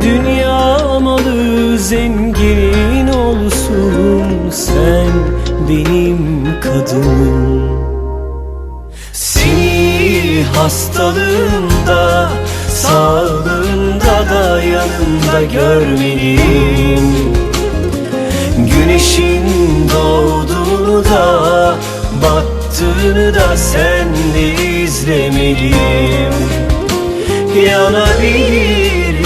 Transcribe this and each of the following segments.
Dünya malı zengin olsun sen benim kadınım. Seni hastalığında sağlığında da yanımda görmeliyim. Güneşin doğduğunu da battığını da senle izlemeliyim. Yanabilir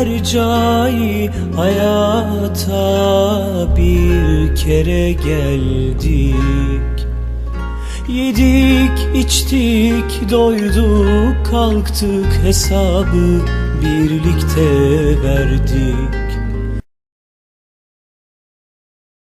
her cai hayata bir kere geldik. Yedik, içtik, doyduk, kalktık hesabı birlikte verdik